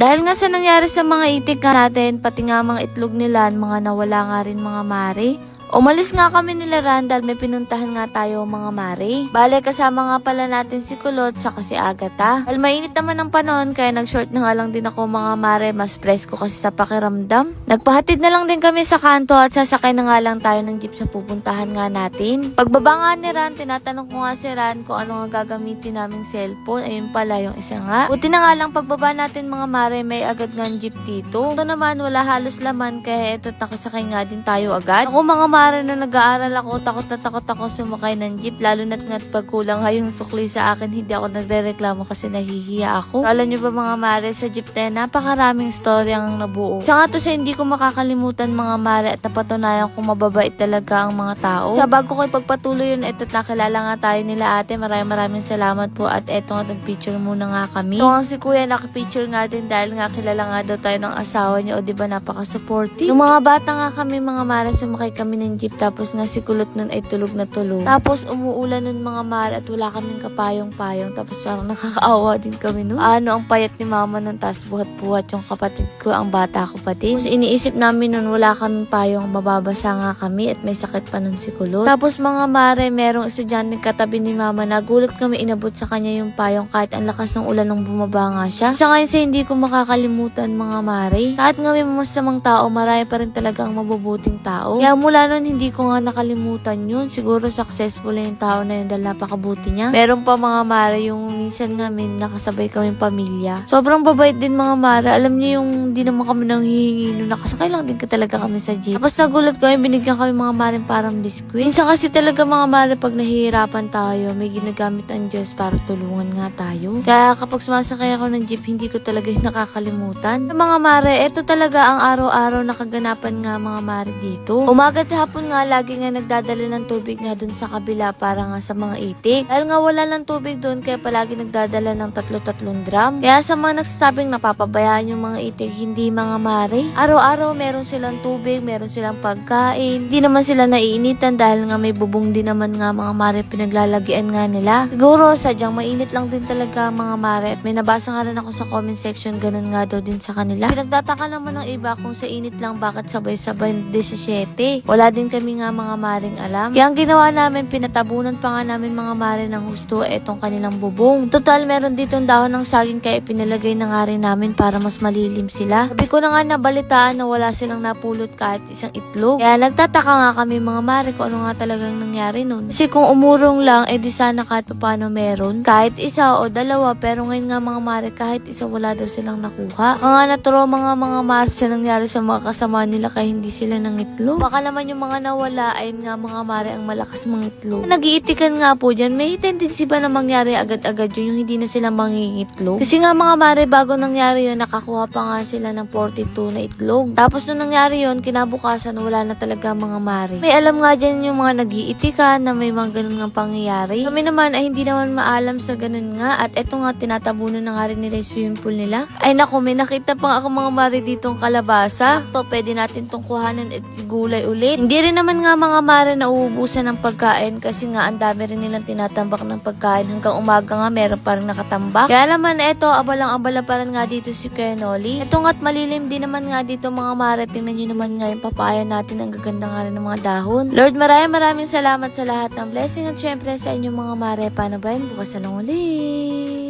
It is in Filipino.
Dahil nga sa nangyari sa mga itik natin, pati nga mga itlog nila, mga nawala nga rin mga mare. Umalis nga kami nila Randall, may pinuntahan nga tayo mga mare. Bale, kasama nga pala natin si Kulot sa si Agatha. Dahil mainit naman ang panahon, kaya nag-short na nga lang din ako mga mare, mas presko kasi sa pakiramdam. Nagpahatid na lang din kami sa kanto at sasakay na nga lang tayo ng jeep sa pupuntahan nga natin. Pagbaba nga ni Ran, tinatanong ko nga si Ran kung ano nga gagamitin naming cellphone. Ayun pala yung isa nga. Buti na nga lang pagbaba natin mga mare, may agad nga jeep dito. Ito naman, wala halos laman, kaya ito nakasakay nga din tayo agad. Ako mga mare, nung nag-aaral ako, takot na takot ako sumakay ng jeep. Lalo na't nga't pagkulang nga yung sukli sa akin, hindi ako nagre-reklamo kasi nahihiya ako. Alam nyo ba mga mare, sa jeep na yan, napakaraming story ang nabuo. Sa nga to sa hindi ko makakalimutan mga mare at napatunayan kung mababait talaga ang mga tao. Sa bago ko ipagpatuloy yun, ito't nakilala nga tayo nila ate. Maraming maraming salamat po at eto nga nag-picture muna nga kami. Ito nga si kuya nakipicture nga din dahil nga kilala nga daw tayo ng asawa niya o di ba napaka-supportive. Yung mga bata nga kami mga mare, sumakay kami ng jeep tapos nga si kulot nun ay tulog na tulog. Tapos umuulan nun mga mare at wala kaming kapayong-payong tapos parang nakakaawa din kami nun. Ano ang payat ni mama nun tapos buhat-buhat yung kapatid ko, ang bata ko pa din. Tapos iniisip namin nun wala kaming payong mababasa nga kami at may sakit pa nun si kulot. Tapos mga mare, merong estudyante katabi ni mama nagulat kami inabot sa kanya yung payong kahit ang lakas ng ulan nung bumaba nga siya. Sa ngayon sa hindi ko makakalimutan mga mare. Kahit nga may masamang tao, marami pa rin talaga ang mabubuting tao. Kaya mula nun hindi ko nga nakalimutan yun. Siguro successful na yung tao na yun dahil napakabuti niya. Meron pa mga mare yung minsan nga may nakasabay kaming pamilya. Sobrang babait din mga mare. Alam niyo yung di naman kami nang hihingi nung nakasakay lang din ka talaga kami sa jeep. Tapos nagulat kami, binigyan kami mga mare parang biskuit. Minsan kasi talaga mga mare pag nahihirapan tayo, may ginagamit ang Diyos para tulungan nga tayo. Kaya kapag sumasakay ako ng jeep, hindi ko talaga yung nakakalimutan. Mga mare, ito talaga ang araw-araw na kaganapan nga mga mare dito. Umaga at hapon nga, lagi nga nagdadala ng tubig nga dun sa kabila para nga sa mga itik. Dahil nga wala lang tubig dun, kaya palagi nagdadala ng tatlo-tatlong drum. Kaya sa mga nagsasabing napapabayaan yung mga itik, hindi mga mare. Araw-araw meron silang tubig, meron silang pagkain. Hindi naman sila naiinitan dahil nga may bubong din naman nga mga mare pinaglalagian nga nila. Siguro sadyang mainit lang din talaga mga mare at may nabasa nga rin ako sa comment section ganun nga daw din sa kanila. Pinagtataka naman ng iba kung sa init lang bakit sabay-sabay 17. Wala din kami nga mga maring alam. Kaya ang ginawa namin, pinatabunan pa nga namin mga mare ng husto etong kanilang bubong. Total, meron ditong dahon ng saging kaya pinalagay na nga rin namin para mas malilim sila. Sabi ko na nga nabalitaan na wala silang napulot kahit isang itlog. Kaya nagtataka nga kami mga mare kung ano nga talagang nangyari nun. Kasi kung umurong lang, eh di sana kahit paano meron. Kahit isa o dalawa, pero ngayon nga mga mare, kahit isa wala daw silang nakuha. Baka nga naturo mga mga mare sa nangyari sa mga kasama nila kaya hindi sila nang itlog. Baka naman yung mga nawala ay nga mga mare ang malakas mga itlog. Nagiitikan nga po dyan, may tendency ba na mangyari agad-agad yun yung hindi na sila mangingitlog? Kasi nga mga mare, bago nangyari yun, nakakuha pa nga sila ng 42 na itlog. Tapos nung nangyari yun, kinabukasan wala na talaga mga mare. May alam nga dyan yung mga nagiitikan na may mga ganun nga pangyayari. Kami naman ay hindi naman maalam sa ganun nga at eto nga tinatabunan na nga rin nila yung swimming pool nila. Ay nako, may nakita pa nga ako mga mare ditong kalabasa. To, pwede natin tong kuhanan at gulay ulit. Rin naman nga mga mare na uubusan ng pagkain kasi nga ang dami rin nilang tinatambak ng pagkain hanggang umaga nga meron parang nakatambak. Kaya naman eto, abalang-abala pa rin nga dito si Kuya Noli. Eto nga't malilim din naman nga dito mga mare. Tingnan nyo naman nga yung papaya natin. Ang gaganda nga ng mga dahon. Lord, maraming maraming salamat sa lahat ng blessing at syempre sa inyong mga mare. Paano ba yun? Bukas na lang ulit.